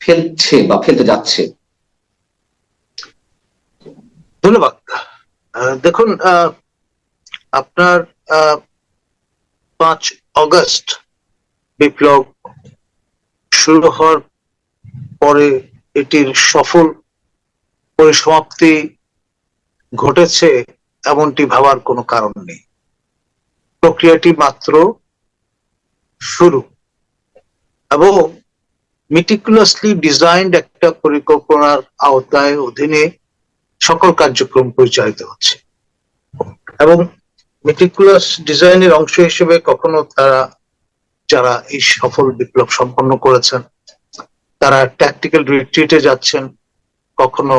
ফেলছে বা ফেলতে যাচ্ছে? ধন্যবাদ। দেখুন আপনার পাঁচ অগস্ট বিপ্লব শুরু হওয়ার পরে এটির সফল পরিসমাপ্তি ঘটেছে এমনটি ভাবার কোনো কারণ নেই। প্রক্রিয়াটি মাত্র শুরু। এবং মিটিকুলাসলি ডিজাইন্ড একটা পরিকল্পনার আওতায় অধীনে সকল কার্যক্রম পরিচালিত হচ্ছে। এবং মেটিকুলাস ডিজাইনের অংশ হিসেবে কখনো তারা, যারা এই সফল বিপ্লব সম্পন্ন করেছেন, তারা ট্যাকটিক্যাল রিট্রিটে যাচ্ছেন, কখনো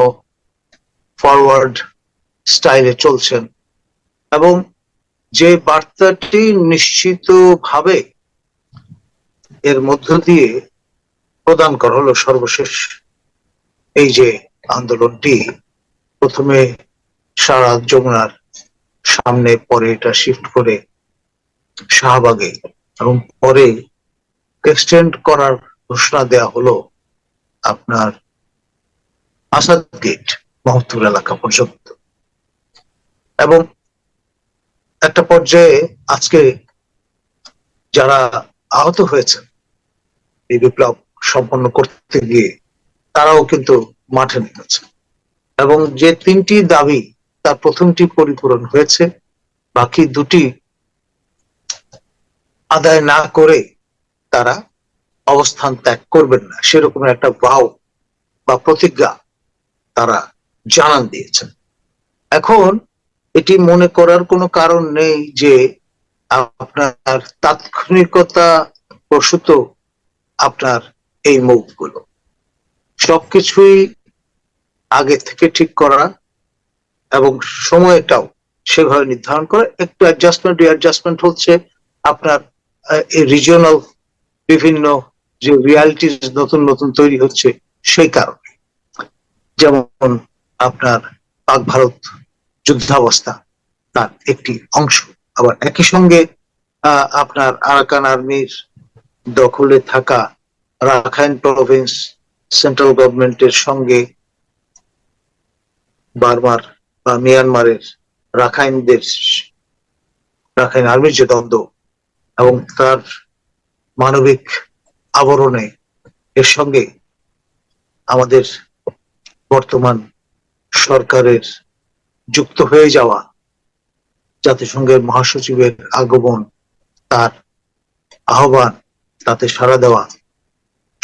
ফরওয়ার্ড স্টাইলে চলছেন। এবং যে বার্তাটি নিশ্চিতভাবে এর মধ্য দিয়ে প্রদান করা হলো সর্বশেষ। এই যে আন্দোলনটি প্রথমে সারা যমুনার সামনে, পরে এটা শিফট করে শাহবাগে এবং পরে এক্সটেন্ড করার ঘোষণা দেয়া হলো আপনার আসাদ গেট মহত্তুর এলাকা পর্যন্ত। এবং একটা পর্যায়ে আজকে যারা আহত হয়েছেন, এই বিপ্লব সম্পন্ন করতে গিয়ে তারাও কিন্তু মাঠে নেমেছে। এবং যে তিনটি দাবি তার প্রথমটি পরিপূরণ হয়েছে, বাকি দুটি আদায় না করে তারা অবস্থান ত্যাগ করবেন না। সেরকম একটা ভাও বা প্রতিজ্ঞা তারা জানান দিয়েছেন। এখন এটি মনে করার কোনো কারণ নেই যে আপনার তাৎক্ষণিকতা প্রসূত আপনার এই মুখগুলো। সবকিছুই আগে থেকে ঠিক করা এবং সময়টাও সেভাবে নির্ধারণ করে। একটু অ্যাডজাস্টমেন্ট অ্যাডজাস্টমেন্ট হচ্ছে আপনার রিজিওনাল বিভিন্ন যে রিয়ালিটিস নতুন নতুন তৈরি হচ্ছে সেই কারণে। যেমন আপনার পাক ভারত যুদ্ধাবস্থা তার একটি অংশ। আবার একই সঙ্গে আপনার আরাকান আর্মির দখলে থাকা রাখাইন প্রভিন্স সেন্ট্রাল গভর্নমেন্টের সঙ্গে বার্মার বা মিয়ানমারের রাখাইনদের রাখাইন আর্মির যে দ্বন্দ্ব এবং তার মানবিক আবরণে এর সঙ্গে আমাদের বর্তমান সরকারের যুক্ত হয়ে যাওয়া জাতিসংঘের মহাসচিবের আগমন তার আহ্বান তাতে সাড়া দেওয়া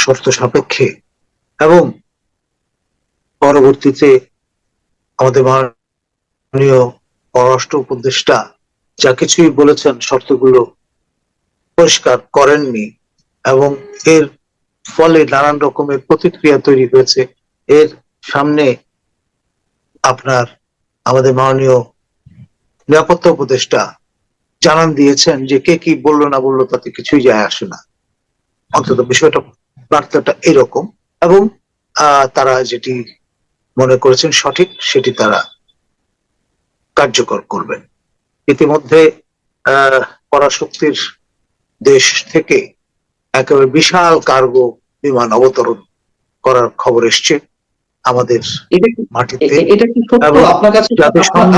শর্ত সাপেক্ষে এবং পরবর্তীতে আমাদের মাননীয় পররাষ্ট্র উপদেষ্টা যা কিছুই বলেছেন শর্তগুলো পরিষ্কার করেননি এবং এর ফলে নানান রকমের প্রতিক্রিয়া তৈরি হয়েছে। এর সামনে আপনার আমাদের মাননীয় নিরাপত্তা উপদেষ্টা জানান দিয়েছেন যে কে কি বলল না বলল তাতে কিছুই যায় আসে না। অন্তত বিষয়টা বার্তাটা এরকম এবং তারা যেটি মনে করেছেন সঠিক সেটি তারা কার্যকর করবেন। ইতিমধ্যে পরাশক্তির দেশ থেকে একেবারে বিশাল কার্গো বিমান অবতরণ করার খবর এসছে আমাদের মাটিতে। জাতিসংঘ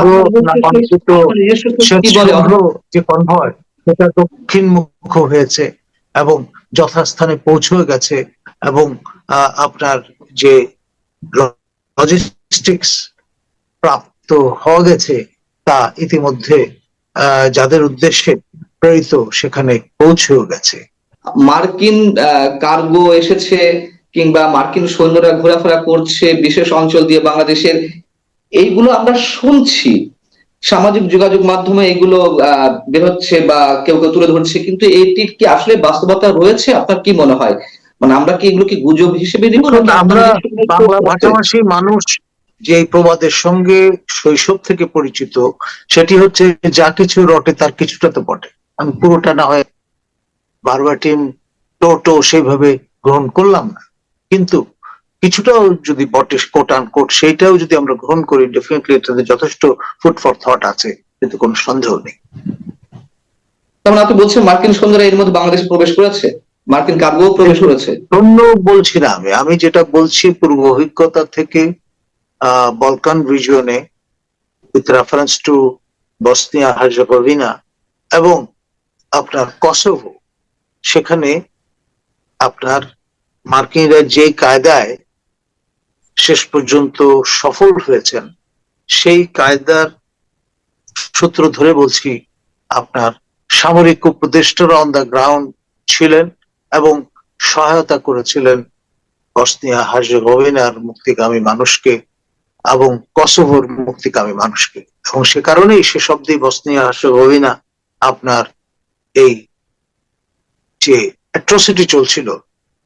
যে কনভয় সেটা দক্ষিণ মুখ হয়েছে এবং যথাস্থানে পৌঁছে গেছে এবং আপনার যে লজিস্টিক্স প্রাপ্ত হওয়া গেছে, তা ইতিমধ্যে যাদের উদ্দেশ্যে প্রেরিত সেখানে পৌঁছেও গেছে। মার্কিন কার্গো এসেছে কিংবা মার্কিন সৈন্যরা ঘোরাফেরা করছে বিশেষ অঞ্চল দিয়ে বাংলাদেশের। এইগুলো আমরা শুনছি। সামাজিক যোগাযোগ মাধ্যমে এগুলো আহ, বেরোচ্ছে বা কেউ কেউ তুলে ধরছে কিন্তু এটির কি আসলে বাস্তবতা রয়েছে? আপনার কি মনে হয়? মানে আমরা কি এগুলো কি গুজব হিসেবে নিব আমরা বাংলা ভাষাভাষী মানুষ যে প্রবাদের সঙ্গে শৈশব থেকে পরিচিত সেটি হচ্ছে যা কিছু রটে তার কিছুটা তো বটে। আমি পুরোটা না হয় বারবাটিম টোটো সেইভাবে গ্রহণ করলাম না। কিন্তু কিছুটাও যদি বটে কোট আন কোট সেইটাও যদি আমরা গ্রহণ করি ডেফিনেটলি এটাতে যথেষ্ট ফুড ফর থট আছে কিন্তু কোনো সন্দেহ নেই। তার মানে আপনি বলছেন মার্কিন সৈন্যরা এর মধ্যে বাংলাদেশে প্রবেশ করেছে? মার্কিন কার্গো প্রবেশ করেছে? শূন্য বলছি না আমি। আমি যেটা বলছি পূর্ব অভিজ্ঞতা থেকে Balkan রিজিয়নে with reference to Bosnia Herzegovina এবং আপনার কসোভো সেখানে আপনার মার্কিনরা যে কায়দায় শেষ পর্যন্ত সফল হয়েছেন। সেই কায়দার সূত্র ধরে বলছি, আপনার সামরিক উপদেষ্টারা অন দ্য গ্রাউন্ড ছিলেন এবং সহায়তা করেছিলেন বসনিয়া হার্জেগোভিনার মুক্তিকামী মানুষকে এবং কসোভোর মুক্তিকামী মানুষকে। এবং সে কারণেই সে শব্দে বসনিয়া হার্জেগোভিনা আপনার এই যে অ্যাট্রসিটি চলছিল,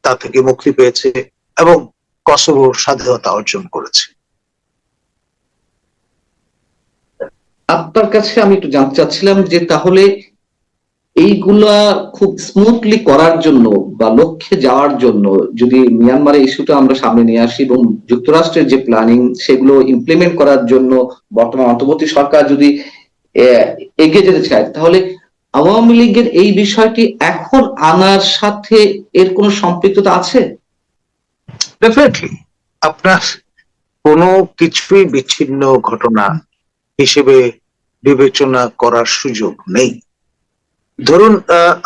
তা থেকে মুক্তি পেয়েছে এবং কসোভো স্বাধীনতা অর্জন করেছে। আপনার কাছে আমি একটু জানতে চাচ্ছিলাম যে তাহলে এইগুলা খুব স্মুথলি করার জন্য বা লক্ষ্যে যাওয়ার জন্য যদি মিয়ানমারের ইস্যুটা আমরা সামনে নিয়ে আসি এবং যুক্তরাষ্ট্রের যে প্ল্যানিং সেগুলো ইমপ্লিমেন্ট করার জন্য বর্তমান অন্তর্বর্তী সরকার যদি এগিয়ে যেতে চায়, তাহলে আওয়ামী লীগের এই বিষয়টি এখন আনার সাথে এর কোনো সম্পৃক্ততা আছে? ডেফিনেটলি আপনার কোনো কিছুই বিচ্ছিন্ন ঘটনা হিসেবে বিবেচনা করার সুযোগ নেই। ধরুন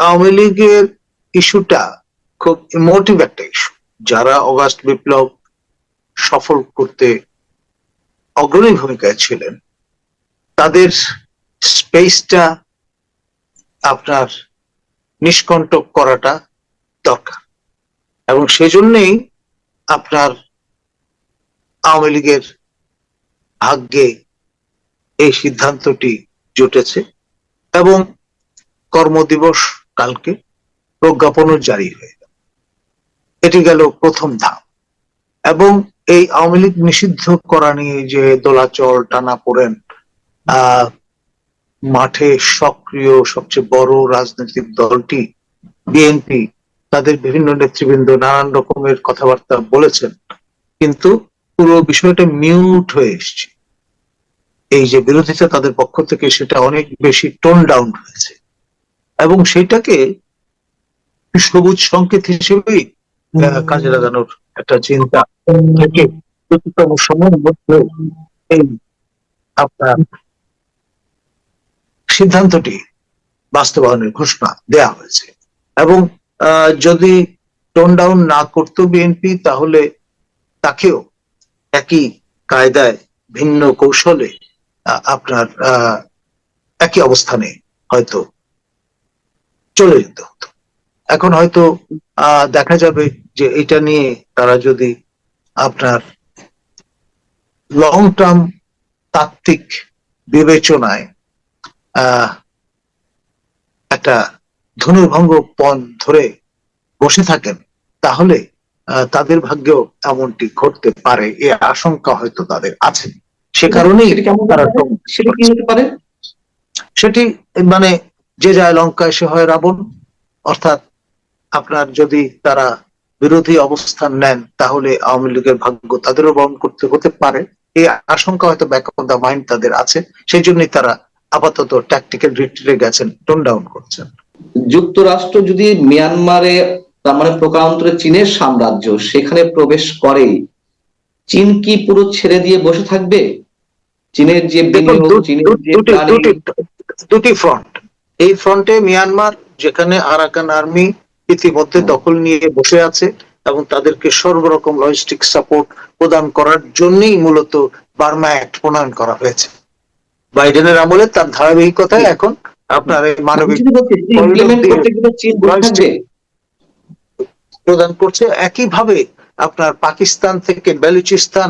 আওয়ামী লীগের ইস্যুটা খুব ইমোটিভ একটা ইস্যু যারা অগাস্ট বিপ্লব সফল করতে অগ্রণী ভূমিকায় ছিলেন, তাদের স্পেসটা আপনার নিষ্কণ্টক করাটা দরকার। এবং সেজন্যই আপনার আওয়ামী লীগের ভাগ্যে এই সিদ্ধান্তটি জুটেছে এবং কর্মদিবস কালকে প্রজ্ঞাপনও জারি হয়ে গেল। এটি গেল প্রথম ধাপ। এবং এই আওয়ামী লীগ নিষিদ্ধ করা নিয়ে যে দোলাচল টানা পড়েন মাঠে সক্রিয় সবচেয়ে বড় রাজনৈতিক দলটি বিএনপি তাদের বিভিন্ন নেতৃবৃন্দ নানান রকমের কথাবার্তা বলেছেন। কিন্তু পুরো বিষয়টা মিউট হয়ে এসছে। এই যে বিরোধিতা তাদের পক্ষ থেকে সেটা অনেক বেশি টোন ডাউন হয়েছে। এবং সেটাকে সবুজ সংকেত হিসেবেই কাজে লাগানোর একটা চিন্তা থেকে দ্রুততম সময়ের মধ্যে এই আপনার সিদ্ধান্তটি বাস্তবায়নের ঘোষণা দেয়া হয়েছে। এবং যদি টোন ডাউন না করতো বিএনপি তাহলে তাকেও একই কায়দায়, ভিন্ন কৌশলে আপনার একই অবস্থানে হয়তো চলে যেতে হতো। এখন হয়তো দেখা যাবে যে এটা নিয়ে তারা যদি আপনার লং টার্ম তাত্ত্বিক বিবেচনায় একটা ধনুর্ভঙ্গ পণ ধরে বসে থাকেন তাহলে তাদের ভাগ্যেও এমনটি ঘটতে পারে এ আশঙ্কা হয়তো তাদের আছে। সে কারণেই সেটা মানে যে যায় লঙ্কায় সে হয় রাবণ। অর্থাৎ আপনার যদি তারা বিরোধী অবস্থান নেন তাহলে আওয়ামী লীগের ভাগ্য তাদেরও বহন করতে হতে পারে। এই আশঙ্কা হয়তো ব্যাক অফ দ্য মাইন্ড তাদের আছে। সেই জন্যই তারা আপাতত ট্যাকটিক্যাল রিট্রিটে গেছেন টোন ডাউন করছেন। যুক্তরাষ্ট্র যদি মিয়ানমারে তার মানে প্রকারান্তরে চীনের সাম্রাজ্য সেখানে প্রবেশ করে চীন কি পুরো ছেড়ে দিয়ে বসে থাকবে? চীনের যে দুটি ফ্রন্ট এই ফ্রন্টে মিয়ানমার যেখানে আরাকান আর্মি ইতিমধ্যে দখল নিয়ে বসে আছে এবং তাদেরকে সর্বরকম লজিস্টিক সাপোর্ট প্রদান করার জন্যই মূলত বার্মা অ্যাক্ট প্রণয়ন করা হয়েছে। বাইডেনের আমলে তার ধারাবাহিকতায় এখন আপনার এই মানবিক প্রদান করছে একইভাবে আপনার পাকিস্তান থেকে বেলুচিস্তান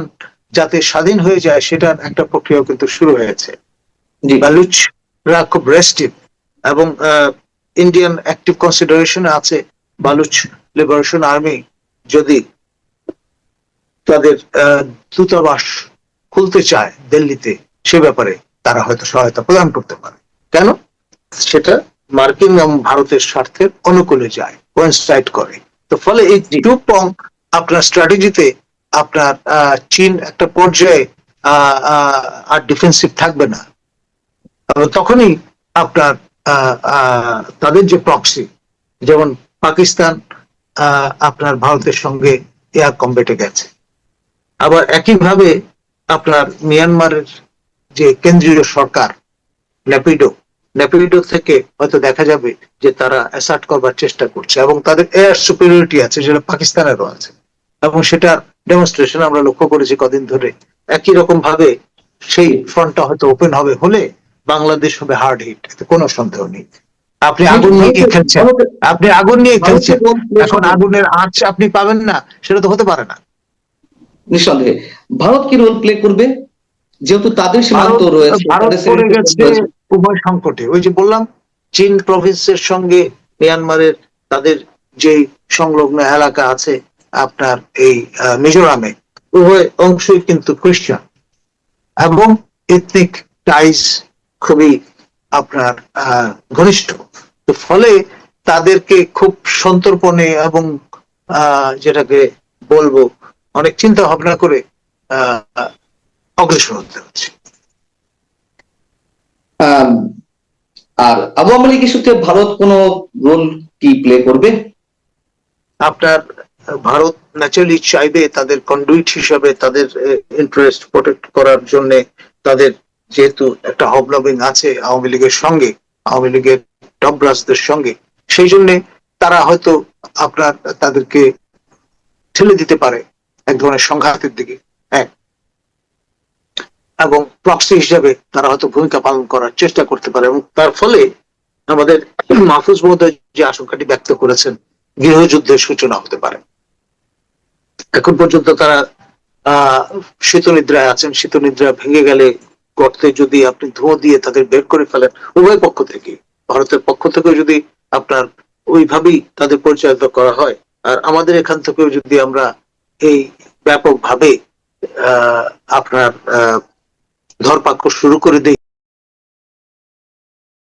যাতে স্বাধীন হয়ে যায় সেটার একটা প্রক্রিয়া কিন্তু শুরু হয়েছে। বালুচরা খুব রেস্টিভ এবং ইন্ডিয়ান অ্যাক্টিভ কনসিডারেশন আছে বালুচ লিবারেশন আর্মি যদি তাদের আহ, দূতাবাস খুলতে চায় দিল্লিতে সে ব্যাপারে তারা হয়তো সহায়তা প্রদান করতে পারে। কেন? সেটা মার্কিন এবং ভারতের স্বার্থের অনুকূলে যায় কোয়েনসাইড করে। তো ফলে এই টু পং আপনার স্ট্র্যাটেজিতে আপনার চীন একটা পর্যায়ে আর ডিফেন্সিভ থাকবে না। তখনই আপনার আহ, আহ, তাদের যে প্রক্সি যেমন পাকিস্তান আহ, আপনার ভারতের সঙ্গে এয়ার কম্বেটে গেছে। আবার একইভাবে আপনার মিয়ানমারের যে কেন্দ্রীয় সরকার ন্যাপিডো ন্যাপিডো থেকে হয়তো দেখা যাবে যে তারা অ্যাসার্ট করবার চেষ্টা করছে এবং তাদের এয়ার সুপিরিয়রিটি আছে যেটা পাকিস্তানেরও আছে। এবং সেটার ডেমনস্ট্রেশন আমরা লক্ষ্য করেছি কদিন ধরে। একই রকম ভাবে সেই ফ্রন্টটা হয়তো ওপেন হবে হলে বাংলাদেশ হবে হার্ড হিট এতে কোনো সন্দেহ নেই। আপনি আগুন নিয়ে খেলছেন? আপনি আগুন নিয়ে খেলছেন। এখন আগুনের আঁচ আপনি পাবেন না সেটা তো হতে পারে না। নিঃসন্দেহে। ভারত কি রোল প্লে করবে? যেহেতু তাদের সীমান্ত রয়েছে। উভয় সংকটে। ওই যে বললাম চীন প্রভিন্সের সঙ্গে মিয়ানমারের তাদের যে সংলগ্ন এলাকা আছে আপনার এই মিজোরামে উভয় অংশই কিন্তু খ্রিস্টান। এবং এথনিক টাইজ খুবই আপনার আহ, ঘনিষ্ঠ। তো ফলে তাদেরকে খুব সন্তর্পণে এবং আহ, যেটাকে বলব অনেক চিন্তা ভাবনা করে আহ, অগ্রসর হতে হচ্ছে। আর আওয়ামী লীগ ইস্যুতে ভারত কোন রোল কি প্লে করবে? আপনার ভারত ন্যাচারালি চাইবে তাদের কন্ডুইট হিসাবে তাদের ইন্টারেস্ট প্রোটেক্ট করার জন্য তাদের যেহেতু একটা হবলবিং আছে আওয়ামী লীগের সঙ্গে আওয়ামী লীগের টপব্রাসদের সঙ্গে সেই জন্য তারা হয়তো আপনার তাদেরকে ঠেলে দিতে পারে এক ধরনের সংঘাতের দিকে। এবং প্রক্সি হিসাবে তারা হয়তো ভূমিকা পালন করার চেষ্টা করতে পারে এবং তার ফলে আমাদের মাহফুজ মহোদয় যে আশঙ্কাটি ব্যক্ত করেছেন, গৃহযুদ্ধের সূচনা হতে পারে। এখন পর্যন্ত তারা আহ শীতনিদ্রায় আছেন। শীতনিদ্রা ভেঙে গেলে গর্তে যদি আপনি ধোঁয়া দিয়ে তাদের বের করে ফেলেন, উভয় পক্ষ থেকে, ভারতের পক্ষ থেকেও যদি আপনার ওইভাবেই তাদের পরিচালিত করা হয়, আর আমাদের এখান থেকেও যদি আমরা এই ব্যাপকভাবে আহ আপনার আহ ধরপাকড় শুরু করে দিই।